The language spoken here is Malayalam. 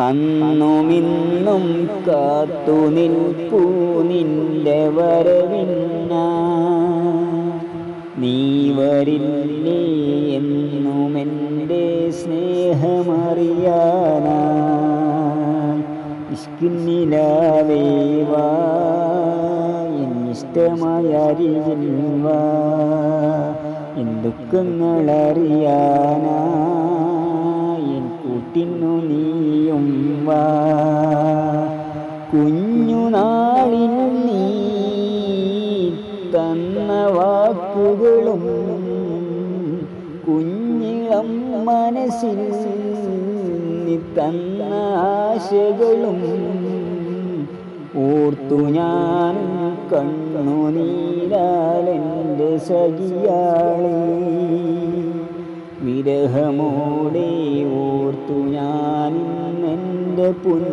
അന്നുമിന്നും കാത്തു നിൽപ്പൂ നിന്റെ വരവിന്ന നീ വരില്ലേ എന്നുമെന്റെ സ്നേഹമറിയാനാ. സ്നേഹമറിയാന എന്നിഷ്ടമായ അരികിൽ കൂട്ടിനു നീയും വാ. കുഞ്ഞുനാളിൽ നീ തന്ന വാക്കുകളും കുഞ്ഞിളം മനസ്സിൽ നീ തന്ന ആശകളും ഓർത്തു ഞാൻ കണ്ണുനീരാലെന്റെ സഖിയാളെ. വിരഹമോടെ ഓർത്തു ഞാൻ पुरे